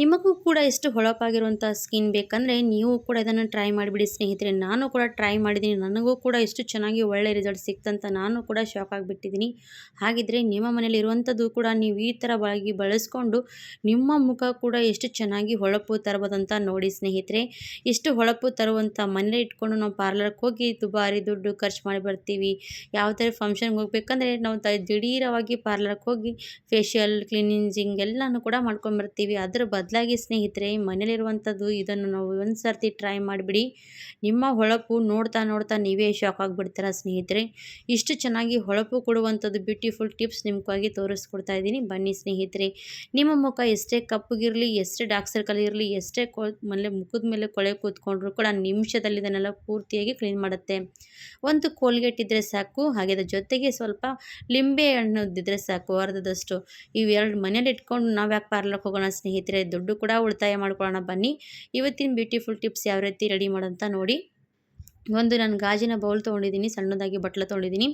ನಿಮಗೂ ಕೂಡ ಎಷ್ಟು ಹೊಳಪಾಗಿರುವಂಥ ಸ್ಕಿನ್ ಬೇಕಂದರೆ ನೀವು ಕೂಡ ಇದನ್ನು ಟ್ರೈ ಮಾಡಿಬಿಡಿ ಸ್ನೇಹಿತರೆ. ನಾನು ಕೂಡ ಟ್ರೈ ಮಾಡಿದ್ದೀನಿ. ನನಗೂ ಕೂಡ ಎಷ್ಟು ಚೆನ್ನಾಗಿ ಒಳ್ಳೆ ರಿಸಲ್ಟ್ ಸಿಕ್ತಂತ ನಾನು ಕೂಡ ಶಾಕ್ ಆಗಿಬಿಟ್ಟಿದ್ದೀನಿ. ಹಾಗಿದ್ರೆ ನಿಮ್ಮ ಮನೇಲಿ ಇರುವಂಥದ್ದು ಕೂಡ ನೀವು ಈ ಥರ ಬಳಸ್ಕೊಂಡು ನಿಮ್ಮ ಮುಖ ಕೂಡ ಎಷ್ಟು ಚೆನ್ನಾಗಿ ಹೊಳಪು ತರಬೋದಂತ ನೋಡಿ ಸ್ನೇಹಿತರೆ. ಎಷ್ಟು ಹೊಳಪು ತರುವಂಥ ಮನೇಲಿ ಇಟ್ಕೊಂಡು ನಾವು ಪಾರ್ಲರ್ಗೆ ಹೋಗಿ ದುಬಾರಿ ದುಡ್ಡು ಖರ್ಚು ಮಾಡಿ ಬರ್ತೀವಿ. ಯಾವ ಥರ ಫಂಕ್ಷನ್ಗೆ ಹೋಗ್ಬೇಕಂದ್ರೆ ನಾವು ತ ದಿಢೀರವಾಗಿ ಪಾರ್ಲರ್ಗೆ ಹೋಗಿ ಫೇಶಿಯಲ್ ಕ್ಲೀನಿಂಜಿಂಗ್ ಎಲ್ಲನೂ ಕೂಡ ಮಾಡ್ಕೊಂಬರ್ತೀವಿ. ಅದ್ರ ಬದಲಾಗಿ ಸ್ನೇಹಿತರೆ, ಮನೇಲಿರುವಂಥದ್ದು ಇದನ್ನು ನಾವು ಒಂದು ಸರ್ತಿ ಟ್ರೈ ಮಾಡಿಬಿಡಿ. ನಿಮ್ಮ ಹೊಳಪು ನೋಡ್ತಾ ನೋಡ್ತಾ ನೀವೇ ಶಾಕ್ ಆಗಿಬಿಡ್ತೀರ ಸ್ನೇಹಿತರೆ. ಇಷ್ಟು ಚೆನ್ನಾಗಿ ಹೊಳಪು ಕೊಡುವಂಥದ್ದು ಬ್ಯೂಟಿಫುಲ್ ಟಿಪ್ಸ್ ನಿಮಗಾಗಿ ತೋರಿಸ್ಕೊಡ್ತಾ ಇದ್ದೀನಿ. ಬನ್ನಿ ಸ್ನೇಹಿತರೆ. ನಿಮ್ಮ ಮುಖ ಎಷ್ಟೇ ಕಪ್ಪಗಿರಲಿ, ಎಷ್ಟೇ ಡಾರ್ಕ್ ಸರ್ಕಲ್ ಇರಲಿ, ಎಷ್ಟೇ ಕೊ ಮನೇಲಿ ಮುಖದ ಮೇಲೆ ಕೊಳೆ ಕೂತ್ಕೊಂಡ್ರು ಕೂಡ ನಿಮಿಷದಲ್ಲಿ ಇದನ್ನೆಲ್ಲ ಪೂರ್ತಿಯಾಗಿ ಕ್ಲೀನ್ ಮಾಡುತ್ತೆ. ಒಂದು ಕೋಲ್ಗೇಟ್ ಇದ್ದರೆ ಸಾಕು, ಹಾಗೆ ಅದ್ರ ಜೊತೆಗೆ ಸ್ವಲ್ಪ ಲಿಂಬೆ ಹಣ್ಣು ಇದ್ದರೆ ಸಾಕು, ಅರ್ಧದಷ್ಟು. ಇವೆರಡು ಮನೇಲಿ ಇಟ್ಕೊಂಡು ನಾವು ಯಾಕೆ ಪಾರ್ಲರ್ಗೆ ಹೋಗೋಣ ಸ್ನೇಹಿತರೆ? ದುಡ್ಡು ಕೂಡ ಉಳಿತಾಯ ಮಾಡ್ಕೊಳ್ಳೋಣ ಬನ್ನಿ. ಇವತ್ತಿನ ಬ್ಯೂಟಿಫುಲ್ ಟಿಪ್ಸ್ ಯಾವ ರೀತಿ ರೆಡಿ ಮಾಡೋಂತ ನೋಡಿ. ಒಂದು ನಾನು ಗಾಜಿನ ಬೌಲ್ ತೊಗೊಂಡಿದ್ದೀನಿ, ಸಣ್ಣದಾಗಿ ಬಟ್ಲ ತೊಗೊಂಡಿದ್ದೀನಿ.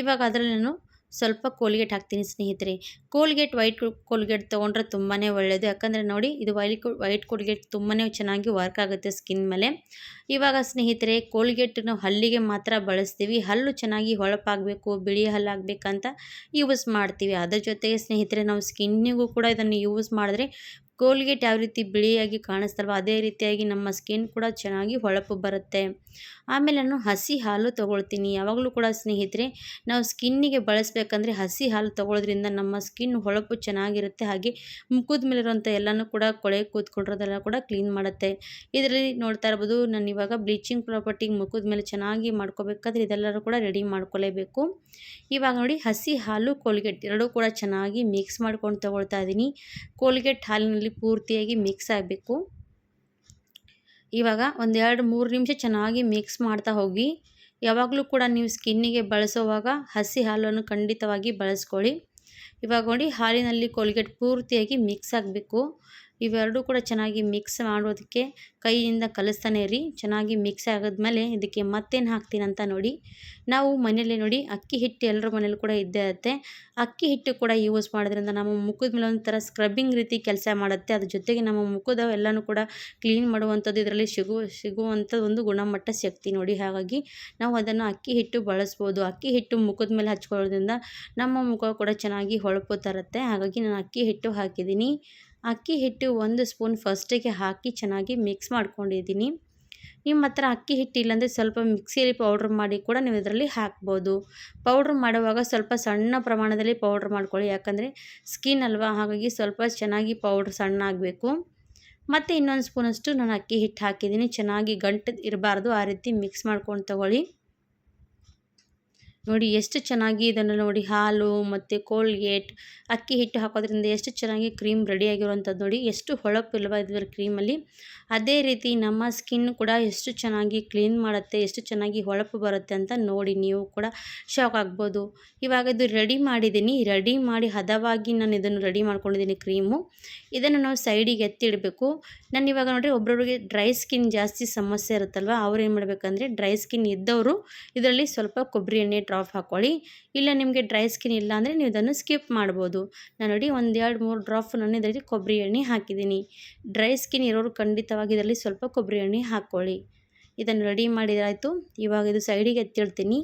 ಇವಾಗ ಅದರಲ್ಲಿ ನಾನು ಸ್ವಲ್ಪ ಕೋಲ್ಗೇಟ್ ಹಾಕ್ತೀನಿ ಸ್ನೇಹಿತರೆ. ಕೋಲ್ಗೇಟ್ ವೈಟ್ ಕೋಲ್ಗೇಟ್ ತೊಗೊಂಡ್ರೆ ತುಂಬಾ ಒಳ್ಳೆಯದು ಯಾಕಂದರೆ ನೋಡಿ, ಇದು ವೈಟ್ ವೈಟ್ ಕೋಲ್ಗೇಟ್ ತುಂಬಾ ಚೆನ್ನಾಗಿ ವರ್ಕ್ ಆಗುತ್ತೆ ಸ್ಕಿನ್ ಮೇಲೆ. ಇವಾಗ ಸ್ನೇಹಿತರೆ ಕೋಲ್ಗೇಟ್ ನಾವು ಹಲ್ಲಿಗೆ ಮಾತ್ರ ಬಳಸ್ತೀವಿ. ಹಲ್ಲು ಚೆನ್ನಾಗಿ ಹೊಳಪಾಗಬೇಕು, ಬಿಳಿ ಹಲ್ಲಾಗಬೇಕಂತ ಯೂಸ್ ಮಾಡ್ತೀವಿ. ಅದ್ರ ಜೊತೆಗೆ ಸ್ನೇಹಿತರೆ, ನಾವು ಸ್ಕಿನ್ನಿಗೂ ಕೂಡ ಇದನ್ನು ಯೂಸ್ ಮಾಡಿದ್ರೆ ಕೋಲ್ಗೇಟ್ ಯಾವ ರೀತಿ ಬಿಳಿಯಾಗಿ ಕಾಣಿಸ್ತಲ್ವ ಅದೇ ರೀತಿಯಾಗಿ ನಮ್ಮ ಸ್ಕಿನ್ ಕೂಡ ಚೆನ್ನಾಗಿ ಹೊಳಪು ಬರುತ್ತೆ. ಆಮೇಲೆ ನಾನು ಹಸಿ ಹಾಲು ತೊಗೊಳ್ತೀನಿ. ಯಾವಾಗಲೂ ಕೂಡ ಸ್ನೇಹಿತರೆ, ನಾವು ಸ್ಕಿನ್ನಿಗೆ ಬಳಸಬೇಕಂದ್ರೆ ಹಸಿ ಹಾಲು ತೊಗೊಳೋದ್ರಿಂದ ನಮ್ಮ ಸ್ಕಿನ್ ಹೊಳಪು ಚೆನ್ನಾಗಿರುತ್ತೆ. ಹಾಗೆ ಮುಖದ ಮೇಲಿರುವಂಥ ಎಲ್ಲನೂ ಕೂಡ ಕೊಳೆ ಕೂತ್ಕೊಂಡಿರೋದೆಲ್ಲ ಕೂಡ ಕ್ಲೀನ್ ಮಾಡುತ್ತೆ. ಇದರಲ್ಲಿ ನೋಡ್ತಾ ಇರ್ಬೋದು, ನಾನು ಇವಾಗ ಬ್ಲೀಚಿಂಗ್ ಪ್ರಾಪರ್ಟಿಗೆ ಮುಖದ ಮೇಲೆ ಚೆನ್ನಾಗಿ ಮಾಡ್ಕೋಬೇಕಾದ್ರೆ ಇದೆಲ್ಲರೂ ಕೂಡ ರೆಡಿ ಮಾಡ್ಕೊಳ್ಳೇಬೇಕು ಇವಾಗ ನೋಡಿ, ಹಸಿ ಹಾಲು ಕೋಲ್ಗೆಟ್ ಎರಡೂ ಕೂಡ ಚೆನ್ನಾಗಿ ಮಿಕ್ಸ್ ಮಾಡ್ಕೊಂಡು ತೊಗೊಳ್ತಾ ಇದ್ದೀನಿ. ಕೋಲ್ಗೆಟ್ ಹಾಲಿನಲ್ಲಿ ಪೂರ್ತಿಯಾಗಿ ಮಿಕ್ಸ್ ಆಗಬೇಕು. ಇವಾಗ ಒಂದೆರಡು ಮೂರು ನಿಮಿಷ ಚೆನ್ನಾಗಿ ಮಿಕ್ಸ್ ಮಾಡ್ತಾ ಹೋಗಿ. ಯಾವಾಗಲೂ ಕೂಡ ನೀವು ಸ್ಕಿನ್ನಿಗೆ ಬಳಸುವಾಗ ಹಸಿ ಹಾಲನ್ನು ಖಂಡಿತವಾಗಿ ಬಳಸ್ಕೊಳ್ಳಿ. ಇವಾಗ ನೋಡಿ ಹಾಲಿನಲ್ಲಿ ಕೋಲ್ಗೇಟ್ ಪೂರ್ತಿಯಾಗಿ ಮಿಕ್ಸ್ ಆಗಬೇಕು. ಇವೆರಡೂ ಕೂಡ ಚೆನ್ನಾಗಿ ಮಿಕ್ಸ್ ಮಾಡೋದಕ್ಕೆ ಕೈಯಿಂದ ಕಲಿಸ್ತಾನೆ ರೀ ಚೆನ್ನಾಗಿ ಮಿಕ್ಸ್ ಆಗಿದ್ಮೇಲೆ ಇದಕ್ಕೆ ಮತ್ತೇನು ಹಾಕ್ತೀನಿ ಅಂತ ನೋಡಿ. ನಾವು ಮನೆಯಲ್ಲಿ ನೋಡಿ ಅಕ್ಕಿ ಹಿಟ್ಟು ಎಲ್ಲರ ಮನೇಲಿ ಕೂಡ ಇದ್ದೇ ಇರುತ್ತೆ. ಅಕ್ಕಿ ಹಿಟ್ಟು ಕೂಡ ಯೂಸ್ ಮಾಡೋದ್ರಿಂದ ನಮ್ಮ ಮುಖದ ಮೇಲೆ ಒಂಥರ ಸ್ಕ್ರಬ್ಬಿಂಗ್ ರೀತಿ ಕೆಲಸ ಮಾಡುತ್ತೆ. ಅದ್ರ ಜೊತೆಗೆ ನಮ್ಮ ಮುಖದ ಎಲ್ಲನೂ ಕೂಡ ಕ್ಲೀನ್ ಮಾಡುವಂಥದ್ದು ಇದರಲ್ಲಿ ಸಿಗುವ ಸಿಗುವಂಥದ್ದು ಒಂದು ಗುಣಮಟ್ಟ ಶಕ್ತಿ ನೋಡಿ. ಹಾಗಾಗಿ ನಾವು ಅದನ್ನು ಅಕ್ಕಿ ಹಿಟ್ಟು ಬಳಸ್ಬೋದು. ಅಕ್ಕಿ ಹಿಟ್ಟು ಮುಖದ ಮೇಲೆ ಹಚ್ಕೊಳ್ಳೋದ್ರಿಂದ ನಮ್ಮ ಮುಖ ಕೂಡ ಚೆನ್ನಾಗಿ ಹೊಳಪು ತರುತ್ತೆ. ಹಾಗಾಗಿ ನಾನು ಅಕ್ಕಿ ಹಿಟ್ಟು ಹಾಕಿದ್ದೀನಿ. ಅಕ್ಕಿ ಹಿಟ್ಟು ಒಂದು ಸ್ಪೂನ್ ಫಸ್ಟಿಗೆ ಹಾಕಿ ಚೆನ್ನಾಗಿ ಮಿಕ್ಸ್ ಮಾಡ್ಕೊಂಡಿದ್ದೀನಿ. ನಿಮ್ಮ ಹತ್ರ ಅಕ್ಕಿ ಹಿಟ್ಟು ಇಲ್ಲಾಂದರೆ ಸ್ವಲ್ಪ ಮಿಕ್ಸಿಯಲ್ಲಿ ಪೌಡ್ರ್ ಮಾಡಿ ಕೂಡ ನೀವು ಇದರಲ್ಲಿ ಹಾಕ್ಬೋದು. ಪೌಡ್ರ್ ಮಾಡುವಾಗ ಸ್ವಲ್ಪ ಸಣ್ಣ ಪ್ರಮಾಣದಲ್ಲಿ ಪೌಡ್ರ್ ಮಾಡ್ಕೊಳ್ಳಿ, ಯಾಕಂದರೆ ಸ್ಕಿನ್ ಅಲ್ವಾ? ಹಾಗಾಗಿ ಸ್ವಲ್ಪ ಚೆನ್ನಾಗಿ ಪೌಡ್ರ್ ಸಣ್ಣ ಆಗಬೇಕು. ಮತ್ತು ಇನ್ನೊಂದು ಸ್ಪೂನಷ್ಟು ನಾನು ಅಕ್ಕಿ ಹಿಟ್ಟು ಹಾಕಿದ್ದೀನಿ. ಚೆನ್ನಾಗಿ ಗಂಟು ಇರಬಾರ್ದು, ಆ ರೀತಿ ಮಿಕ್ಸ್ ಮಾಡ್ಕೊಂಡು ತಗೊಳ್ಳಿ. ನೋಡಿ ಎಷ್ಟು ಚೆನ್ನಾಗಿ ಇದನ್ನು ನೋಡಿ ಹಾಲು ಮತ್ತು ಕೋಲ್ಗೇಟ್ ಅಕ್ಕಿ ಹಿಟ್ಟು ಹಾಕೋದ್ರಿಂದ ಎಷ್ಟು ಚೆನ್ನಾಗಿ ಕ್ರೀಮ್ ರೆಡಿಯಾಗಿರುವಂಥದ್ದು ನೋಡಿ, ಎಷ್ಟು ಹೊಳಪಿಲ್ವ ಇದರ ಕ್ರೀಮಲ್ಲಿ ಅದೇ ರೀತಿ ನಮ್ಮ ಸ್ಕಿನ್ ಕೂಡ ಎಷ್ಟು ಚೆನ್ನಾಗಿ ಕ್ಲೀನ್ ಮಾಡುತ್ತೆ, ಎಷ್ಟು ಚೆನ್ನಾಗಿ ಹೊಳಪು ಬರುತ್ತೆ ಅಂತ ನೋಡಿ ನೀವು ಕೂಡ ಶಾಕ್ ಆಗ್ಬೋದು. ಇವಾಗ ಇದು ರೆಡಿ ಮಾಡಿದ್ದೀನಿ ರೆಡಿ ಮಾಡಿ ಹದವಾಗಿ ನಾನು ಇದನ್ನು ರೆಡಿ ಮಾಡ್ಕೊಂಡಿದ್ದೀನಿ ಕ್ರೀಮು ಇದನ್ನು ನಾವು ಸೈಡಿಗೆ ಎತ್ತಿಡಬೇಕು ನಾನು ಇವಾಗ ನೋಡಿರಿ ಒಬ್ಬರೊಬ್ಬರಿಗೆ ಡ್ರೈ ಸ್ಕಿನ್ ಜಾಸ್ತಿ ಸಮಸ್ಯೆ ಇರುತ್ತಲ್ವ ಅವ್ರು ಏನು ಮಾಡಬೇಕಂದ್ರೆ ಡ್ರೈ ಸ್ಕಿನ್ ಇದ್ದವರು ಇದರಲ್ಲಿ ಸ್ವಲ್ಪ ಕೊಬ್ಬರಿ ಎಣ್ಣೆ ಡ್ರಾಪ್ ಹಾಕ್ಕೊಳ್ಳಿ ಇಲ್ಲ ನಿಮಗೆ ಡ್ರೈ ಸ್ಕಿನ್ ಇಲ್ಲ ಅಂದರೆ ನೀವು ಇದನ್ನು ಸ್ಕಿಪ್ ಮಾಡ್ಬೋದು. ನಾನು ನೋಡಿ ಒಂದು ಎರಡು ಮೂರು ಡ್ರಾಪ್ ನಾನು ಇದರಲ್ಲಿ ಕೊಬ್ಬರಿ ಎಣ್ಣೆ ಹಾಕಿದ್ದೀನಿ. ಡ್ರೈ ಸ್ಕಿನ್ ಇರೋರು ಖಂಡಿತವಾಗಿ ಇದರಲ್ಲಿ ಸ್ವಲ್ಪ ಕೊಬ್ಬರಿ ಎಣ್ಣೆ ಹಾಕ್ಕೊಳ್ಳಿ ಇದನ್ನು ರೆಡಿ ಮಾಡಿದಾಯಿತು. ಇವಾಗ ಇದು ಸೈಡಿಗೆ ಎತ್ತಿಡ್ತೀನಿ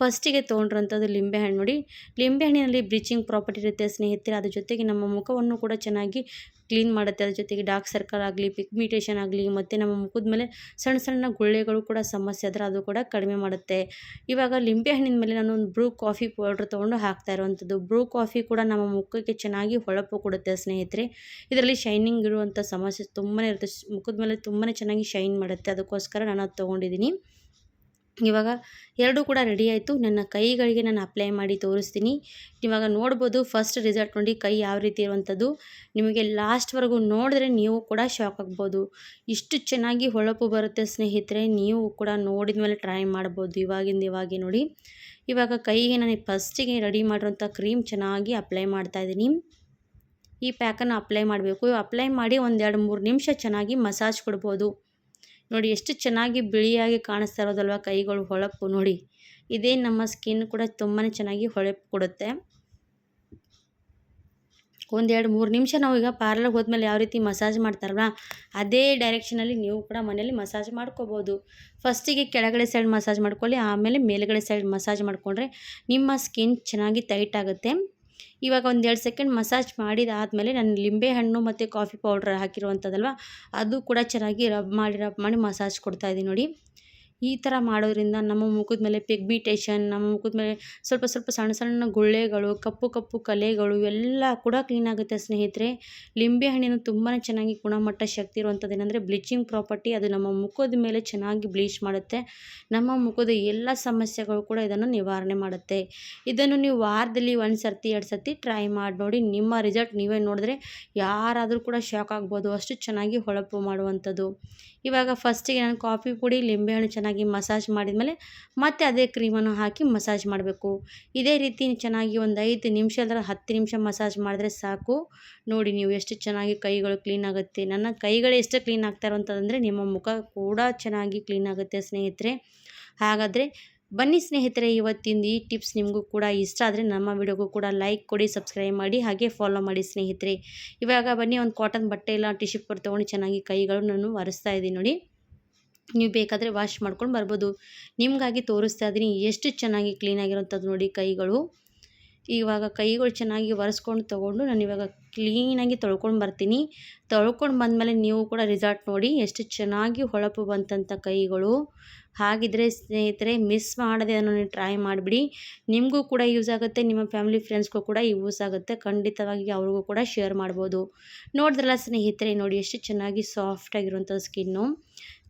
ಫಸ್ಟಿಗೆ ತೊಗೊಂಡ್ರಂಥದ್ದು ಲಿಂಬೆಹಣ್ಣು ನೋಡಿ. ಲಿಂಬೆಹಣ್ಣಿನಲ್ಲಿ ಬ್ಲೀಚಿಂಗ್ ಪ್ರಾಪರ್ಟಿ ಇರುತ್ತೆ ಸ್ನೇಹಿತರೆ. ಅದ್ರ ಜೊತೆಗೆ ನಮ್ಮ ಮುಖವನ್ನು ಕೂಡ ಚೆನ್ನಾಗಿ ಕ್ಲೀನ್ ಮಾಡುತ್ತೆ. ಅದ್ರ ಜೊತೆಗೆ ಡಾರ್ಕ್ ಸರ್ಕಲ್ ಆಗಲಿ, ಪಿಗ್ಮಿಟೇಷನ್ ಆಗಲಿ, ಮತ್ತು ನಮ್ಮ ಮುಖದ ಮೇಲೆ ಸಣ್ಣ ಸಣ್ಣ ಗುಳ್ಳೆಗಳು ಕೂಡ ಸಮಸ್ಯೆ ಆದರೆ ಅದು ಕೂಡ ಕಡಿಮೆ ಮಾಡುತ್ತೆ. ಇವಾಗ ಲಿಂಬೆಹಣ್ಣಿನ ಮೇಲೆ ನಾನು ಒಂದು ಬ್ರೂ ಕಾಫಿ ಪೌಡ್ರ್ ತೊಗೊಂಡು ಹಾಕ್ತಾ ಇರುವಂಥದ್ದು. ಬ್ರೂ ಕಾಫಿ ಕೂಡ ನಮ್ಮ ಮುಖಕ್ಕೆ ಚೆನ್ನಾಗಿ ಹೊಳಪು ಕೊಡುತ್ತೆ ಸ್ನೇಹಿತರೆ. ಇದರಲ್ಲಿ ಶೈನಿಂಗ್ ಇರುವಂಥ ಸಮಸ್ಯೆ ತುಂಬಾ ಇರುತ್ತೆ. ಮುಖದ ಮೇಲೆ ತುಂಬಾ ಚೆನ್ನಾಗಿ ಶೈನ್ ಮಾಡುತ್ತೆ. ಅದಕ್ಕೋಸ್ಕರ ನಾನು ಅದು ತೊಗೊಂಡಿದ್ದೀನಿ. ಇವಾಗ ಎರಡೂ ಕೂಡ ರೆಡಿ ಆಯಿತು. ನನ್ನ ಕೈಗಳಿಗೆ ನಾನು ಅಪ್ಲೈ ಮಾಡಿ ತೋರಿಸ್ತೀನಿ. ಇವಾಗ ನೋಡ್ಬೋದು ಫಸ್ಟ್ ರಿಸಲ್ಟ್ ನೋಡಿ ಕೈ ಯಾವ ರೀತಿ ಇರುವಂಥದ್ದು. ನಿಮಗೆ ಲಾಸ್ಟ್ವರೆಗೂ ನೋಡಿದ್ರೆ ನೀವು ಕೂಡ ಶಾಕ್ ಆಗ್ಬೋದು. ಇಷ್ಟು ಚೆನ್ನಾಗಿ ಹೊಳಪು ಬರುತ್ತೆ ಸ್ನೇಹಿತರೆ, ನೀವು ಕೂಡ ನೋಡಿದ ಮೇಲೆ ಟ್ರೈ ಮಾಡ್ಬೋದು ಇವಾಗಿಂದ ಇವಾಗೆ ನೋಡಿ. ಇವಾಗ ಕೈಗೆ ನಾನು ಫಸ್ಟಿಗೆ ರೆಡಿ ಮಾಡಿರೋಂಥ ಕ್ರೀಮ್ ಚೆನ್ನಾಗಿ ಅಪ್ಲೈ ಮಾಡ್ತಾಯಿದ್ದೀನಿ ಈ ಪ್ಯಾಕನ್ನು ಅಪ್ಲೈ ಮಾಡಬೇಕು. ಅಪ್ಲೈ ಮಾಡಿ ಒಂದೆರಡು ಮೂರು ನಿಮಿಷ ಚೆನ್ನಾಗಿ ಮಸಾಜ್ ಕೊಡ್ಬೋದು. ನೋಡಿ ಎಷ್ಟು ಚೆನ್ನಾಗಿ ಬಿಳಿಯಾಗಿ ಕಾಣಿಸ್ತಾ ಇರೋದಲ್ವ ಕೈಗಳು ಹೊಳಪು ನೋಡಿ. ಇದೇ ನಮ್ಮ ಸ್ಕಿನ್ ಕೂಡ ತುಂಬಾ ಚೆನ್ನಾಗಿ ಹೊಳಪು ಕೊಡುತ್ತೆ. ಒಂದೆರಡು ಮೂರು ನಿಮಿಷ ನಾವು ಈಗ ಪಾರ್ಲರ್ಗೆ ಹೋದ್ಮೇಲೆ ಯಾವ ರೀತಿ ಮಸಾಜ್ ಮಾಡ್ತಾರಲ್ಲ, ಅದೇ ಡೈರೆಕ್ಷನಲ್ಲಿ ನೀವು ಕೂಡ ಮನೇಲಿ ಮಸಾಜ್ ಮಾಡ್ಕೋಬೋದು. ಫಸ್ಟಿಗೆ ಕೆಳಗಡೆ ಸೈಡ್ ಮಸಾಜ್ ಮಾಡ್ಕೊಳ್ಳಿ, ಆಮೇಲೆ ಮೇಲುಗಡೆ ಸೈಡ್ ಮಸಾಜ್ ಮಾಡಿಕೊಂಡ್ರೆ ನಿಮ್ಮ ಸ್ಕಿನ್ ಚೆನ್ನಾಗಿ ಟೈಟ್ ಆಗುತ್ತೆ. ಇವಾಗ ಒಂದು ಎರಡು ಸೆಕೆಂಡ್ ಮಸಾಜ್ ಮಾಡಿದಾದಮೇಲೆ ನಾನು ಲಿಂಬೆಹಣ್ಣು ಮತ್ತು ಕಾಫಿ ಪೌಡ್ರ್ ಹಾಕಿರುವಂಥದ್ದಲ್ವ ಅದು ಕೂಡ ಚೆನ್ನಾಗಿ ರಬ್ ಮಾಡಿ ರಬ್ ಮಾಡಿ ಮಸಾಜ್ ಕೊಡ್ತಾಯಿದ್ದೀನಿ ನೋಡಿ. ಈ ಥರ ಮಾಡೋದ್ರಿಂದ ನಮ್ಮ ಮುಖದ ಮೇಲೆ ಪಿಗ್ಮಿಟೇಷನ್ ನಮ್ಮ ಮುಖದ ಮೇಲೆ ಸ್ವಲ್ಪ ಸ್ವಲ್ಪ ಸಣ್ಣ ಸಣ್ಣ ಗುಳ್ಳೆಗಳು, ಕಪ್ಪು ಕಪ್ಪು ಕಲೆಗಳು ಎಲ್ಲ ಕೂಡ ಕ್ಲೀನ್ ಆಗುತ್ತೆ ಸ್ನೇಹಿತರೆ. ಲಿಂಬೆ ಹಣ್ಣಿನ ತುಂಬಾ ಚೆನ್ನಾಗಿ ಗುಣಮಟ್ಟ ಶಕ್ತಿ ಇರುವಂಥದ್ದು ಏನಂದರೆ ಬ್ಲೀಚಿಂಗ್ ಪ್ರಾಪರ್ಟಿ ಅದು ನಮ್ಮ ಮುಖದ ಮೇಲೆ ಚೆನ್ನಾಗಿ ಬ್ಲೀಚ್ ಮಾಡುತ್ತೆ. ನಮ್ಮ ಮುಖದ ಎಲ್ಲ ಸಮಸ್ಯೆಗಳು ಕೂಡ ಇದನ್ನು ನಿವಾರಣೆ ಮಾಡುತ್ತೆ. ಇದನ್ನು ನೀವು ವಾರದಲ್ಲಿ ಒಂದು ಸರ್ತಿ, ಎರಡು ಸರ್ತಿ ಟ್ರೈ ಮಾಡಿ ನೋಡಿ ನಿಮ್ಮ ರಿಸಲ್ಟ್ ನೀವೇ ನೋಡಿದ್ರೆ ಯಾರಾದರೂ ಕೂಡ ಶಾಕ್ ಆಗ್ಬೋದು. ಅಷ್ಟು ಚೆನ್ನಾಗಿ ಹೊಳಪು ಮಾಡುವಂಥದ್ದು. ಇವಾಗ ಫಸ್ಟಿಗೆ ನಾನು ಕಾಫಿ ಪುಡಿ ಲಿಂಬೆಹಣ್ಣು ಮಸಾಜ್ ಮಾಡಿದ್ಮೇಲೆ ಮತ್ತೆ ಅದೇ ಕ್ರೀಮನ್ನು ಹಾಕಿ ಮಸಾಜ್ ಮಾಡಬೇಕು. ಇದೇ ರೀತಿ ಚೆನ್ನಾಗಿ ಒಂದು ಐದು ನಿಮಿಷ ಅಂದರೆ ಹತ್ತು ನಿಮಿಷ ಮಸಾಜ್ ಮಾಡಿದ್ರೆ ಸಾಕು. ನೋಡಿ ನೀವು ಎಷ್ಟು ಚೆನ್ನಾಗಿ ಕೈಗಳು ಕ್ಲೀನ್ ಆಗುತ್ತೆ. ನನ್ನ ಕೈಗಳು ಎಷ್ಟು ಕ್ಲೀನ್ ಆಗ್ತಾರೋ ಅಂತಂದರೆ ನಿಮ್ಮ ಮುಖ ಕೂಡ ಚೆನ್ನಾಗಿ ಕ್ಲೀನ್ ಆಗುತ್ತೆ ಸ್ನೇಹಿತರೆ. ಹಾಗಾದರೆ ಬನ್ನಿ ಸ್ನೇಹಿತರೆ ಇವತ್ತಿನ ಈ ಟಿಪ್ಸ್ ನಿಮಗೂ ಕೂಡ ಇಷ್ಟ ಆದರೆ ನಮ್ಮ ವಿಡಿಯೋಗೂ ಕೂಡ ಲೈಕ್ ಕೊಡಿ, ಸಬ್ಸ್ಕ್ರೈಬ್ ಮಾಡಿ, ಹಾಗೆ ಫಾಲೋ ಮಾಡಿ ಸ್ನೇಹಿತರೆ. ಇವಾಗ ಬನ್ನಿ, ಒಂದು ಕಾಟನ್ ಬಟ್ಟೆ ಇಲ್ಲ, ಟಿಶ್ಯೂ ಪೇಪರ್ ತೊಗೊಂಡು ಚೆನ್ನಾಗಿ ಕೈಗಳು ನಾನು ಒರೆಸ್ತಾ ಇದ್ದೀನಿ ನೋಡಿ. ನೀವು ಬೇಕಾದರೆ ವಾಶ್ ಮಾಡ್ಕೊಂಡು ಬರ್ಬೋದು. ನಿಮಗಾಗಿ ತೋರಿಸ್ತಾ ಇದ್ದೀನಿ, ಎಷ್ಟು ಚೆನ್ನಾಗಿ ಕ್ಲೀನಾಗಿರೋಂಥದ್ದು ನೋಡಿ ಕೈಗಳು. ಇವಾಗ ಕೈಗಳು ಚೆನ್ನಾಗಿ ಒರೆಸ್ಕೊಂಡು ತೊಗೊಂಡು ನಾನು ಇವಾಗ ಕ್ಲೀನಾಗಿ ತೊಳ್ಕೊಂಡು ಬರ್ತೀನಿ. ತೊಳ್ಕೊಂಡು ಬಂದಮೇಲೆ ನೀವು ಕೂಡ ರಿಸಲ್ಟ್ ನೋಡಿ ಎಷ್ಟು ಚೆನ್ನಾಗಿ ಹೊಳಪು ಬಂತಂಥ ಕೈಗಳು. ಹಾಗಿದ್ರೆ ಸ್ನೇಹಿತರೆ ಮಿಸ್ ಮಾಡದೆ ಅದನ್ನು ಟ್ರೈ ಮಾಡಿಬಿಡಿ. ನಿಮಗೂ ಕೂಡ ಯೂಸ್ ಆಗುತ್ತೆ, ನಿಮ್ಮ ಫ್ಯಾಮಿಲಿ ಫ್ರೆಂಡ್ಸ್ಗೂ ಕೂಡ ಯೂಸ್ ಆಗುತ್ತೆ. ಖಂಡಿತವಾಗಿ ಅವ್ರಿಗೂ ಕೂಡ ಶೇರ್ ಮಾಡ್ಬೋದು. ನೋಡಿದ್ರಲ್ಲ ಸ್ನೇಹಿತರೆ, ನೋಡಿ ಎಷ್ಟು ಚೆನ್ನಾಗಿ ಸಾಫ್ಟಾಗಿರುವಂಥ ಸ್ಕಿನ್ನು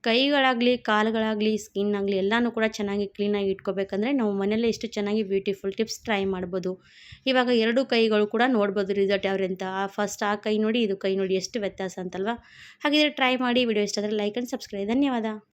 ಕೈಗಳಾಗಲಿ, ಕಾಲುಗಳಾಗಲಿ ಸ್ಕಿನ್ ಆಗಲಿ ಎಲ್ಲನೂ ಕೂಡ ಚೆನ್ನಾಗಿ ಕ್ಲೀನಾಗಿ ಇಟ್ಕೋಬೇಕಂದ್ರೆ ನಾವು ಮನೆಯಲ್ಲೇ ಎಷ್ಟು ಚೆನ್ನಾಗಿ ಬ್ಯೂಟಿಫುಲ್ ಟಿಪ್ಸ್ ಟ್ರೈ ಮಾಡ್ಬೋದು. ಇವಾಗ ಎರಡು ಕೈಗಳು ಕೂಡ ನೋಡ್ಬೋದು ರಿಸಲ್ಟ್ ಯಾವ್ರಂತ ಫಸ್ಟ್ ಆ ಕೈ ನೋಡಿ, ಇದು ಕೈ ನೋಡಿ, ಎಷ್ಟು ವ್ಯತ್ಯಾಸ ಅಂತಲ್ವಾ? ಹಾಗಿದ್ರೆ ಟ್ರೈ ಮಾಡಿ. ವಿಡಿಯೋ ಇಷ್ಟ ಆದರೆ ಲೈಕ್ ಆ್ಯಂಡ್ ಸಬ್ಸ್ಕ್ರೈಬ್. ಧನ್ಯವಾದ.